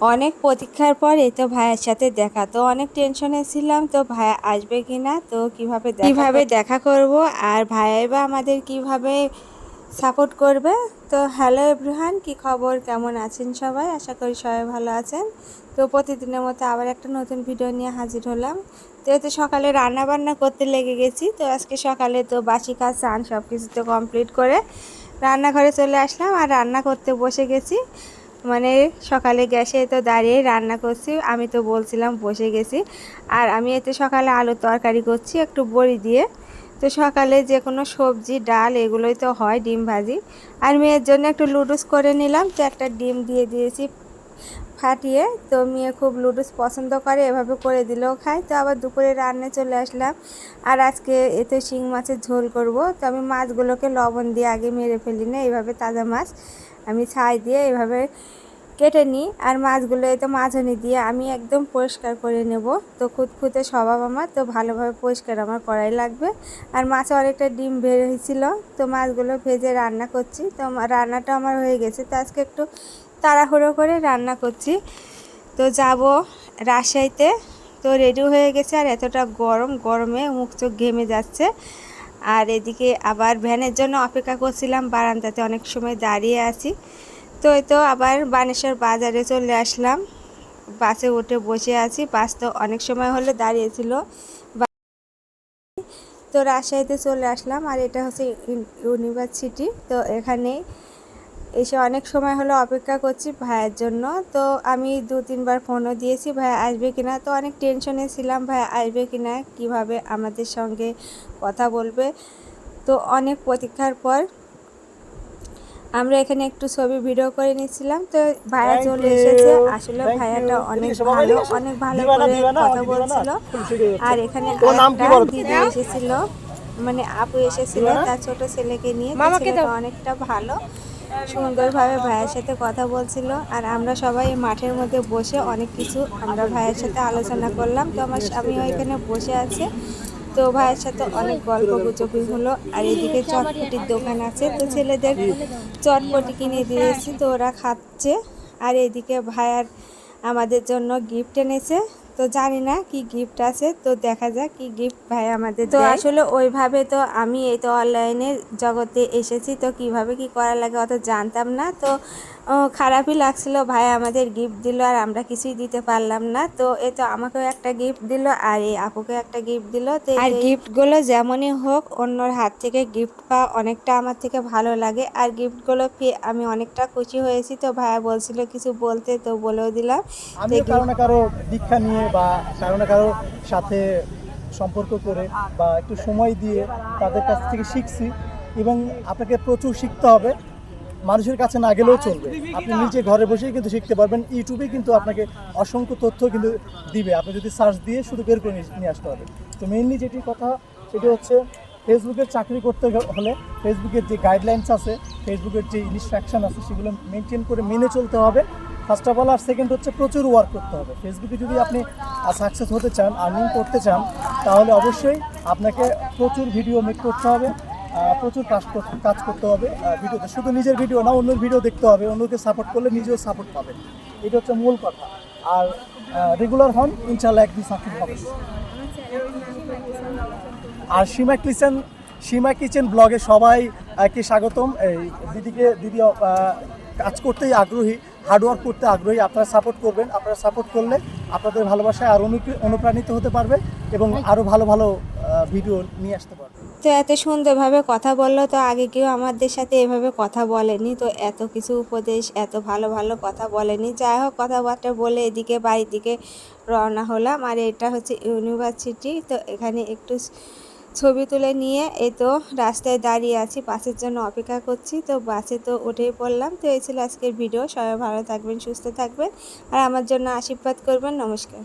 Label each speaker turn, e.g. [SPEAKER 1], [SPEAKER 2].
[SPEAKER 1] অনেক প্রতীক্ষার পর এই তো ভাইয়ের সাথে দেখা। তো অনেক টেনশনে ছিলাম তো ভাইয়া আসবে কি না তো কীভাবে কীভাবে দেখা করব আর ভাইয়াই বা আমাদের কীভাবে সাপোর্ট করবে? তো হ্যালো এভরিহান কি খবর? কেমন আছেন সবাই? আশা করি সবাই ভালো আছেন। তো প্রতিদিনের মতো আবার একটা নতুন ভিডিও নিয়ে হাজির হলাম। তো এতে সকালে রান্না বান্না করতে লেগে গেছি। তো আজকে সকালে তো বাসি কাজ চান সব কিছু তো কমপ্লিট করে রান্নাঘরে চলে আসলাম। আর রান্না করতে বসে গেছি। মানে সকালে গ্যাসে তো দাঁড়িয়ে রান্না করছি, আমি তো বলছিলাম বসে গেছি। আর আমি এতে সকালে আলুর তরকারি করছি, একটু বড়ি দিয়ে। তো সকালে যে কোনো সবজি, ডাল এগুলোই তো হয় ডিম ভাজি। আর মেয়ের জন্য একটু লুডুস করে নিলাম, তো একটা ডিম দিয়ে দিয়েছি ফাটিয়ে। তো মেয়ে খুব লুডুস পছন্দ করে, এভাবে করে দিলেও খায়। তো আবার দুপুরে রান্না চলে আসলাম। আর আজকে এতে শিং মাছের ঝোল করব। তো আমি মাছগুলোকে লবণ দিয়ে আগে মেরে ফেলি না, এইভাবে তাজা মাছ। আমি ছাই দিয়ে এভাবে কেটে নিই আর মাছগুলো এতে মাঝানি দিয়ে আমি একদম পরিষ্কার করে নেব। তো খুঁতখুঁতে স্বভাব আমার, তো ভালোভাবে পরিষ্কার আমার করাই লাগবে। আর মাছে অনেকটা ডিম বের হয়েছিল, তো মাছগুলো ভেজে রান্না করছি। তো রান্নাটা আমার হয়ে গেছে, তো আজকে একটু তাড়াহুড়ো করে রান্না করছি। তো যাব রাজশাহীতে, তো রেডি হয়ে গেছে আর এতটা গরম, গরমে মুখ চোখ ঘেমে যাচ্ছে। আর এদিকে আবার ভ্যানের জন্য অপেক্ষা করছিলাম, বারান্দাতে অনেক সময় দাঁড়িয়ে আছি। তো এই তো আবার বানেশ্বর বাজারে চলে আসলাম। বাসে উঠে বসে আছি, বাস তো অনেক সময় হলে দাঁড়িয়েছিল। তো রাজশাহীতে চলে আসলাম, আর এটা হচ্ছে ইউনিভার্সিটি। তো এখানে এসে অনেক সময় হলো অপেক্ষা করছি ভাইয়ের জন্য। তো আমি দু তিনবার ফোনও দিয়েছি ভাইয়া আসবে কিনা? তো অনেক টেনশনে ছিলাম ভাইয়া আসবে কিনা? কীভাবে আমাদের সঙ্গে কথা বলবে? তো অনেক প্রতীক্ষার পর আমরা এখানে একটু ছবি ভিডিও করে নিচ্ছিলাম তো ভাইয়া চলে এসেছে। আসলে ভাইয়াটা অনেক ভালো অনেক ভালো করে কথা বলছিল। আর এখানে দিদি এসেছিল। মানে আপু এসেছিল তার ছোট ছেলেকে নিয়ে। অনেকটা ভালো। সুন্দরভাবে ভাইয়ের সাথে কথা বলছিল আর আমরা সবাই মাঠের মধ্যে বসে অনেক কিছু আমরা ভাইয়ের সাথে আলোচনা করলাম। তো আমার স্বামীও এখানে বসে আছে। তো ভাইয়ের সাথে অনেক গল্প গুজবি হলো আর এদিকে চটপটির দোকান আছে। তো ছেলেদের চটপটি কিনে দিয়েছি। তো ওরা খাচ্ছে। আর এদিকে ভাইয়ার আমাদের জন্য গিফট এনেছে। তো জানি না কি গিফট আছে তো দেখা যাক কি গিফট ভাই আমাদের তো আসলে ওইভাবে তো আমি এই তো অনলাইনে জগতে এসেছি তো কীভাবে কি করা লাগে অত জানতাম না। তো খারাপই লাগছিল। ভাই আমাদের গিফট দিল আর আমরা কিছুই দিতে পারলাম না। তো এ তো আমাকেও একটা গিফট দিল আর এই আপুকে একটা গিফট দিল। তো আর গিফটগুলো যেমনই হোক অন্যর হাত থেকে গিফট পাওয়া অনেকটা আমার থেকে ভালো লাগে। আর গিফটগুলো পেয়ে আমি অনেকটা খুশি হয়েছি। তো ভাইয়া বলছিল কিছু বলতে তো বলেও দিলাম।
[SPEAKER 2] আমি কারও না কারও দীক্ষা নিয়ে বা কারও না কারও সাথে সম্পর্ক করে বা একটু সময় দিয়ে তাদের কাছ থেকে শিখছি। এবং আপনাকে প্রচুর শিখতে হবে। মানুষের কাছে না গেলেও চলবে। আপনি নিজে ঘরে বসেই কিন্তু শিখতে পারবেন। ইউটিউবে কিন্তু আপনাকে অসংখ্য তথ্য কিন্তু দিবে। আপনি যদি সার্চ দিয়ে শুধু বের করে নিয়ে- আসতে হবে তো মেইনলি যেটি কথা, সেটি হচ্ছে ফেসবুকের চাকরি করতে হলে ফেসবুকের যে গাইডলাইন্স আছে ফেসবুকের যে ইনস্ট্রাকশন আছে, সেগুলো মেনটেন করে মেনে চলতে হবে। ফার্স্ট অফ অল আর সেকেন্ড হচ্ছে প্রচুর ওয়ার্ক করতে হবে। ফেসবুকে যদি আপনি সাকসেস হতে চান আর্নিং করতে চান, তাহলে অবশ্যই আপনাকে প্রচুর ভিডিও মেক করতে হবে। প্রচুর কাজ কাজ করতে হবে ভিডিওতে। শুধু নিজের ভিডিও না অন্যের ভিডিও দেখতে হবে অন্যকে সাপোর্ট করলে নিজেও সাপোর্ট পাবেন এটা হচ্ছে মূল কথা। আর রেগুলার হন ইনশাল্লাহ একদিন সাকসেস হবে। আর সীমা কিচেন সীমা কিচেন ব্লগে সবাই আহ, কে স্বাগতম। এই দিদিকে দিদি কাজ করতেই আগ্রহী হার্ডওয়ার্ক করতে আগ্রহী। আপনারা সাপোর্ট করবেন আপনারা সাপোর্ট করলে আপনাদের ভালোবাসায় আরও অনুপ্রাণিত হতে পারবে এবং আরও ভালো ভালো ভিডিও নিয়ে আসতে পারবে।
[SPEAKER 1] তো এত সুন্দরভাবে কথা বলল, তো আগে কেউ আমাদের সাথে এভাবে কথা বলেনি, তো এত কিছু উপদেশ, এত ভালো ভালো কথা বলেনি। যাই হোক, কথাবার্তা বলে এদিকে বাড়ির দিকে রওনা হলাম, আর এটা হচ্ছে ইউনিভার্সিটি, তো এখানে একটু ছবি তুলে নিয়ে এই তো রাস্তায় দাঁড়িয়ে আছি, বাসের জন্য অপেক্ষা করছি, তো বাসে তো উঠেই পড়লাম, তো এই ছিল আজকের ভিডিও, সবাই ভালো থাকবেন, সুস্থ থাকবেন, আর আমার জন্য আশীর্বাদ করবেন, নমস্কার।